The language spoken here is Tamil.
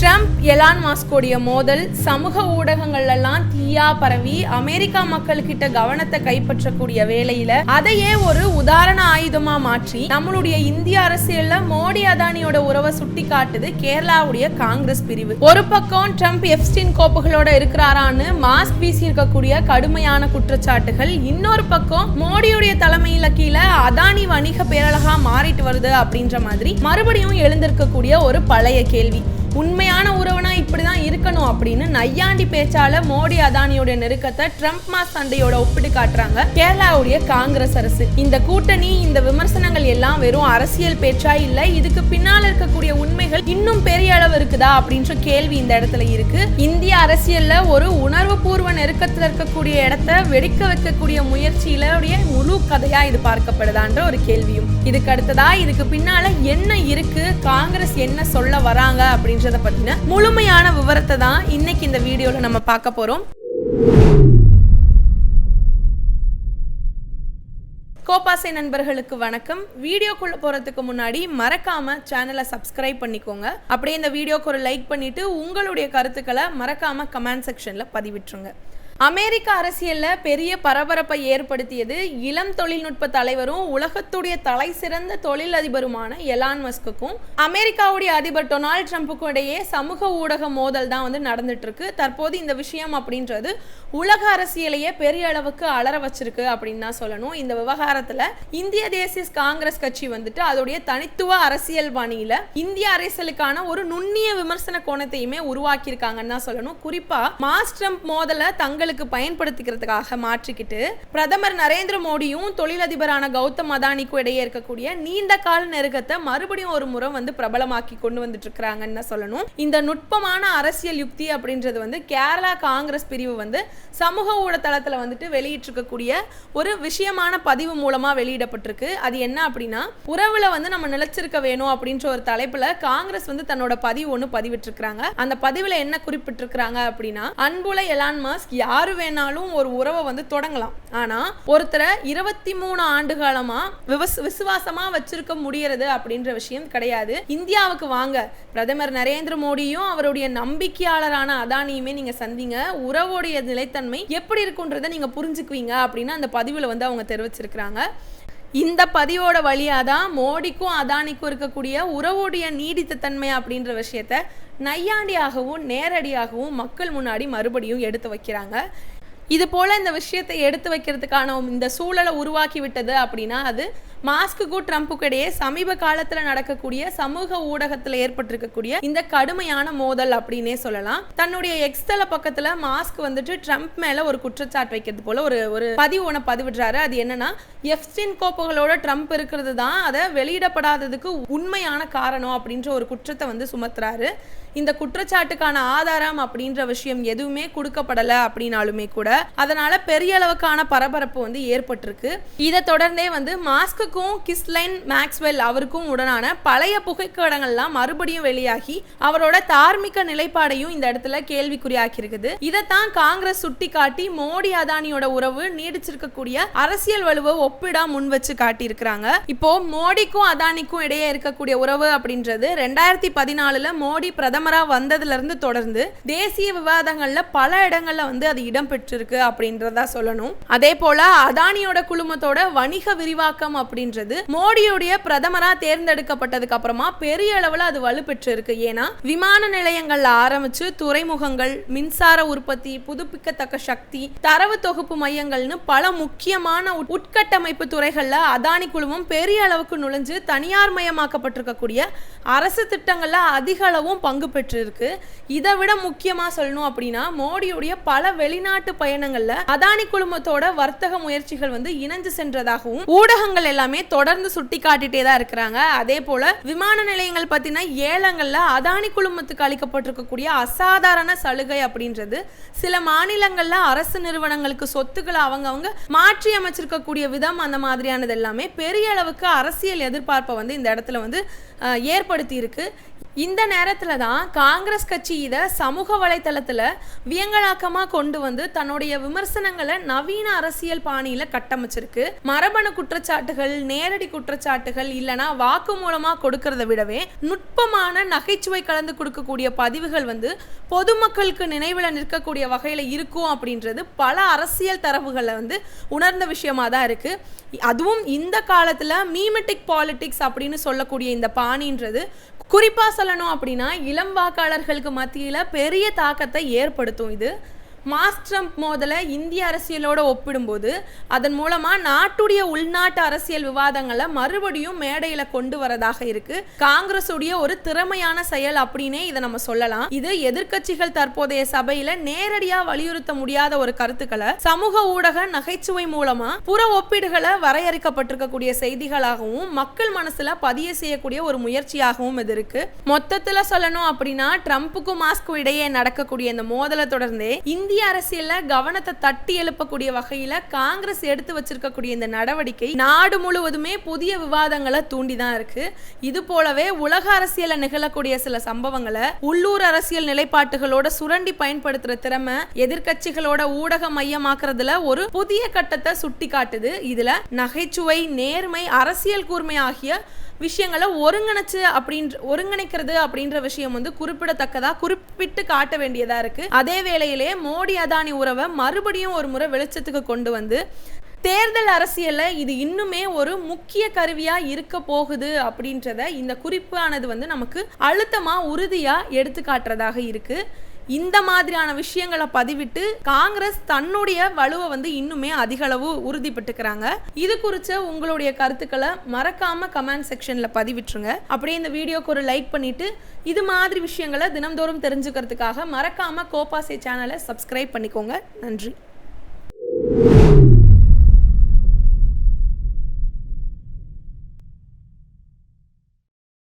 ட்ரம்ப் எலான் மாஸ்கோடைய மோதல் சமூக ஊடகங்கள்லாம் தீயா பரவி அமெரிக்கா மக்கள்கிட்ட கவனத்தை கைப்பற்றக்கூடிய வேலையில அதையே ஒரு உதாரண ஆயுதமா மாற்றி நம்மளுடைய இந்திய அரசியல்ல மோடி அதானியோட உறவை சுட்டி காட்டுது கேரளாவுடைய காங்கிரஸ் பிரிவு. ஒரு பக்கம் ட்ரம்ப் எப்ஸ்டின் கோப்புகளோட இருக்கிறாரான்னு மாஸ்க் வீசி இருக்கக்கூடிய கடுமையான குற்றச்சாட்டுகள் இன்னொரு பக்கம் மோடியுடைய தலைமையில கீழே அதானி வணிக பேரழகா மாறிட்டு வருது அப்படின்ற மாதிரி மறுபடியும் எழுந்திருக்கக்கூடிய ஒரு பழைய கேள்வி. உண்மையான உறவுனா இப்படிதான் இருக்கணும் அப்படின்னு நையாண்டி பேச்சால மோடி அதானியோட நெருக்கத்தை ட்ரம்ப் மாஸ் சண்டையோட ஒப்பிட்டு காட்டுறாங்க. கேரளாவுடைய காங்கிரஸ் அரசு. இந்த கூட்டணி இந்த விமர்சனங்கள் எல்லாம் வெறும் அரசியல் பேச்சா இல்ல இதுக்கு பின்னால இருக்கக்கூடிய உண்மைகள் இன்னும் பெரிய அளவு இருக்குதா அப்படின்ற கேள்வி இந்த இடத்துல இருக்கு. இந்திய அரசியல்ல ஒரு உணர்வு பூர்வ நெருக்கத்துல இருக்கக்கூடிய இடத்த வெடிக்க வைக்கக்கூடிய முயற்சியில முழு கதையா இது பார்க்கப்படுதான்ற ஒரு கேள்வியும். இதுக்கு அடுத்ததா இதுக்கு பின்னால என்ன இருக்கு காங்கிரஸ் என்ன சொல்ல வராங்க அப்படின்றத பத்தின உண்மையான விவரத்தை தான் இன்னைக்கு இந்த வீடியோவில் நம்ம பார்க்க போறோம். கோபாசை நண்பர்களுக்கு வணக்கம். வீடியோக்குள்ள போறதுக்கு முன்னாடி மறக்காம சேனலை சப்ஸ்கிரைப் பண்ணிக்கோங்க. அப்படியே இந்த வீடியோக்கு ஒரு லைக் பண்ணிட்டு உங்களுடைய கருத்துக்களை மறக்காம கமெண்ட் செக்ஷன்ல பதிவிட்டுருங்க. அமெரிக்க அரசியலில் பெரிய பரபரப்பை ஏற்படுத்தியது இளம் தொழில்நுட்ப தலைவரும் உலகத்துடைய தலை சிறந்த தொழிலதிபருமான எலான் மஸ்குக்கும் அமெரிக்காவுடைய அதிபர் டொனால்ட் ட்ரம்ப்புக்கும் இடையே சமூக ஊடக மோதல் தான் வந்து நடந்துட்டு இருக்கு தற்போது இந்த விஷயம் அப்படின்றது உலக அரசியலையே பெரிய அளவுக்கு அலற வச்சிருக்கு அப்படின்னு தான் சொல்லணும். இந்த விவகாரத்துல இந்திய தேசிய காங்கிரஸ் கட்சி வந்துட்டு அதோடைய தனித்துவ அரசியல் பாணியில இந்திய அரசியலுக்கான ஒரு நுண்ணிய விமர்சன கோணத்தையுமே உருவாக்கியிருக்காங்கன்னு தான் சொல்லணும். குறிப்பா மாஸ் ட்ரம்ப் மோதலை தங்களுக்கு பயன்படுத்திக்கிறதுக்காக மாற்றிக்கிட்டு பிரதமர் நரேந்திர மோடியும் தொழிலதிபரான கௌதம் அதானிக்கும் இடையே இருக்கக்கூடிய நீண்ட கால நெருக்கத்தை மறுபடியும் ஒரு முறை வந்து பிரபலமாக்கி கொண்டு வந்துட்டு இருக்கிறாங்கன்னு சொல்லணும். இந்த நுட்பமான அரசியல் யுக்தி அப்படின்றது வந்து கேரளா காங்கிரஸ் பிரிவு வந்து சமூக ஊடகத்தளத்தில் வந்துட்டு வெளியிட்டிருக்கக்கூடிய ஒரு விஷயமான பதிவு மூலமா வெளியிடப்பட்டிருக்கு. அது என்ன அப்படின்னா உறவுல வந்து நம்ம நிலைச்சிருக்க வேணும் அப்படின்ற ஒரு தலைப்புல காங்கிரஸ் வந்து தன்னோட பதிவு ஒன்று பதிவிட்டிருக்கிறாங்க. அந்த பதிவுல என்ன குறிப்பிட்டிருக்கிறாங்க அப்படின்னா அன்புல எலான் மாஸ்க் யார் வேணாலும் ஒரு உறவை வந்து தொடங்கலாம். ஆனா ஒருத்தரை இருபத்தி மூணு ஆண்டு காலமா விவஸ் விசுவாசமா வச்சிருக்க முடியறது அப்படின்ற விஷயம் கிடையாது. இந்தியாவுக்கு வாங்க. பிரதமர் நரேந்திர மோடியும் அவருடைய நம்பிக்கையாளரான அதானியுமே நீங்க சந்திங்க. உறவுடைய நிலைத்தன்மை எப்படி இருக்குன்றதை நீங்க புரிஞ்சுக்குவீங்க அப்படின்னு அந்த பதிவுல வந்து அவங்க தெரிவிச்சிருக்கிறாங்க. இந்த பதிவோட வழியாக தான் மோடிக்கும் அதானிக்கும் இருக்கக்கூடிய உறவுடைய நீடித்த தன்மை அப்படின்ற விஷயத்த நையாண்டியாகவும் நேரடியாகவும் மக்கள் முன்னாடி மறுபடியும் எடுத்து வைக்கிறாங்க. இது போல இந்த விஷயத்தை எடுத்து வைக்கிறதுக்கான இந்த சூழலை உருவாக்கி விட்டது அப்படின்னா அது மாஸ்க்குக்கும் ட்ரம்ப்புக்கு இடையே சமீப காலத்துல நடக்கக்கூடிய சமூக ஊடகத்துல ஏற்பட்டிருக்கக்கூடிய இந்த கடுமையான மோதல் அப்படின்னே சொல்லலாம். தன்னுடைய எக்ஸ்தல பக்கத்துல மாஸ்க் வந்துட்டு ட்ரம்ப் மேல ஒரு குற்றச்சாட்டு வைக்கிறது போல ஒரு ஒரு பதிவு ஒன்று பதிவிடுறாரு. அது என்னன்னா எஃப்ஸ்டின் கோப்புகளோட ட்ரம்ப் இருக்கிறது தான் அதை வெளியிடப்படாததுக்கு உண்மையான காரணம் அப்படின்ற ஒரு குற்றத்தை வந்து சுமத்துறாரு. இந்த குற்றச்சாட்டுக்கான ஆதாரம் அப்படின்ற விஷயம் எதுவுமே கொடுக்கப்படலை அப்படின்னாலுமே கூட அதனால பெரிய அளவுக்கான பரபரப்பு வந்து ஏற்பட்டிருக்கு. இதை தொடர்ந்தே வந்து மாஸ்க்குக்கும் கிஸ்லைன் மேக்ஸ்வெல் அவருக்கும் உடனான பழைய புகைப்படங்கள்லாம் மறுபடியும் வெளியாகி அவரோட தார்மீக நிலைப்பாடையும் இந்த இடத்துல கேள்விக்குறியாக்கி இருக்குது இதைத்தான் காங்கிரஸ் சுட்டி காட்டி மோடி அதானியோட உறவு நீடிச்சிருக்கக்கூடிய அரசியல் வலுவை ஒப்பிடா முன் வச்சு காட்டியிருக்கிறாங்க. இப்போ மோடிக்கும் அதானிக்கும் இடையே இருக்கக்கூடிய உறவு அப்படின்றது ரெண்டாயிரத்தி பதினாலுல மோடி பிரதமரா வந்ததுல இருந்து தொடர்ந்து தேசிய விவாதங்கள்ல பல இடங்கள்ல வந்து அது இடம்பெற்றிருக்கு அப்படின்றதா சொல்லணும். அதே போல அதானியோட குழுமத்தோட வணிக விரிவாக்கம் அப்படின்றது மோடியுடைய பிரதமரா தேர்ந்தெடுக்கப்பட்டதுக்கு அப்புறமா பெரிய அளவுல அது வலுப்பெற்று இருக்கு ஏன்னா விமான நிலையங்கள்ல ஆரம்பிச்சு துறைமுகங்கள் மின்சார உற்பத்தி புதுப்பிக்கத்தக்க சக்தி தரவு தொகுப்பு மையங்கள்னு பல முக்கியமான உட்- உட்கட்டமைப்பு துறைகள்ல அதானி குழுமம் பெரிய அளவுக்கு நுழைஞ்சு தனியார் மயமாக்கப்பட்டிருக்கக்கூடிய அரசு திட்டங்கள்ல அதிக அளவும் பங்கு பெற்றிருக்கு. இதை விட முக்கியமா சொல்லணும் அப்படின்னா மோடியுடைய பல வெளிநாட்டு பயணங்கள்ல அதானி குழுமத்தோட வர்த்தக முயற்சிகள் வந்து இணைஞ்சு சென்றதாகவும் ஊடகங்கள் எல்லாமே தொடர்ந்து சுட்டி காட்டிட்டே தான் இருக்கிறாங்க. அதே போல விமான நிலையங்கள் பத்தின ஏலங்கள்ல அதானி குழுமத்துக்கு அளிக்கப்பட்டிருக்கக்கூடிய அசாதாரண சலுகை அப்படின்றது சில மாநிலங்கள்ல அரசு நிறுவனங்களுக்கு சொத்துக்களை அவங்க அவங்க மாற்றி அமைச்சிருக்கக்கூடிய விதம் அந்த மாதிரியானது எல்லாமே பெரிய அளவுக்கு அரசியல் எதிர்பார்ப்பை வந்து இந்த இடத்துல வந்து ஏற்படுத்தி இருக்கு இந்த நேரத்தில் தான் காங்கிரஸ் கட்சி இதை சமூக வலைத்தளத்தில் வியங்கலாக்கமாக கொண்டு வந்து தன்னுடைய விமர்சனங்களை நவீன அரசியல் பாணியில் கட்டமைச்சிருக்கு. மரபணு குற்றச்சாட்டுகள் நேரடி குற்றச்சாட்டுகள் இல்லனா வாக்கு மூலமா கொடுக்கறத விடவே நுட்பமான நகைச்சுவை கலந்து கொடுக்கக்கூடிய பதிவுகள் வந்து பொதுமக்களுக்கு நினைவில் நிற்கக்கூடிய வகையில் இருக்கும் அப்படின்றது பல அரசியல் தரவுகளை வந்து உணர்ந்த விஷயமா தான் இருக்கு. அதுவும் இந்த காலத்தில் மீமெட்டிக் பாலிடிக்ஸ் அப்படின்னு சொல்லக்கூடிய இந்த பாணின்றது குறிப்பாக சொல்லணும் அப்படின்னா இளம் வாக்காளர்களுக்கு மத்தியில் பெரிய தாக்கத்தை ஏற்படுத்தும் இது. மாஸ் ட்ரம்ப் மோதலை இந்திய அரசியலோட ஒப்பிடும்போது அதன் மூலமா நாட்டுடைய உள்நாட்டு அரசியல் விவாதங்களை மறுபடியும் மேடையில் கொண்டு வரதாக இருக்கு. காங்கிரஸுடைய ஒரு திறமையான செயல் அப்படின்னே இதை நம்ம சொல்லலாம். இது எதிர்க்கட்சிகள் தற்போதைய சபையில நேரடியாக வலியுறுத்த முடியாத ஒரு கருத்துக்களை சமூக ஊடக நகைச்சுவை மூலமா புற ஒப்பீடுகளை வரையறுக்கப்பட்டிருக்கக்கூடிய செய்திகளாகவும் மக்கள் மனசுல பதிய செய்யக்கூடிய ஒரு முயற்சியாகவும் இது இருக்கு. மொத்தத்துல சொல்லணும் அப்படின்னா ட்ரம்ப்புக்கும் மாஸ்க்கும் இடையே நடக்கக்கூடிய இந்த மோதலை தொடர்ந்தே இந்த இந்திய அரசியல்ல கவனத்தை தட்டி எழுப்பக்கூடிய வகையில காங்கிரஸ் எடுத்து வச்சிருக்கக்கூடிய இந்த நடவடிக்கை நாடு முழுவதுமே புதிய விவாதங்களை தூண்டிதான் இருக்கு. இது போலவே உலக அரசியல நிகழக்கூடிய சில சம்பவங்களை உள்ளூர் அரசியல் நிலைப்பாட்டுகளோட சுரண்டி பயன்படுத்துற திறமை எதிர்க்கட்சிகளோட ஊடக மையமாக்குறதுல ஒரு புதிய கட்டத்தை சுட்டி காட்டுது இதுல நகைச்சுவை நேர்மை அரசியல் கூர்மை ஆகிய விஷயங்களை ஒருங்கிணைச்சு அப்படின்ற ஒருங்கிணைக்கிறது அப்படின்ற விஷயம் வந்து குறிப்பிடத்தக்கதா குறிப்பிட்டு காட்ட வேண்டியதா இருக்கு. அதே வேளையிலே மோடி அதானி உறவை மறுபடியும் ஒரு முறை வெளிச்சத்துக்கு கொண்டு வந்து தேர்தல் அரசியலில் இது இன்னுமே ஒரு முக்கிய கருவியா இருக்க போகுது அப்படின்றத இந்த குறிப்பானது வந்து நமக்கு அழுத்தமா உறுதியா எடுத்து காட்டுறதாக இருக்கு. இந்த மாதிரியான விஷயங்களை பதிவிட்டு காங்கிரஸ் தன்னுடைய வலுவை வந்து இன்னுமே அதிகளவு உறுதிப்பட்டுக்கிறாங்க. இது குறித்த உங்களுடைய கருத்துக்களை மறக்காம கமெண்ட் செக்ஷன்ல பதிவிட்டுருங்க. அப்படியே இந்த வீடியோக்கு ஒரு லைக் பண்ணிட்டு இது மாதிரி விஷயங்களை தினம்தோறும் தெரிஞ்சுக்கிறதுக்காக மறக்காம கோபாசே சேனலை சப்ஸ்கிரைப் பண்ணிக்கோங்க. நன்றி.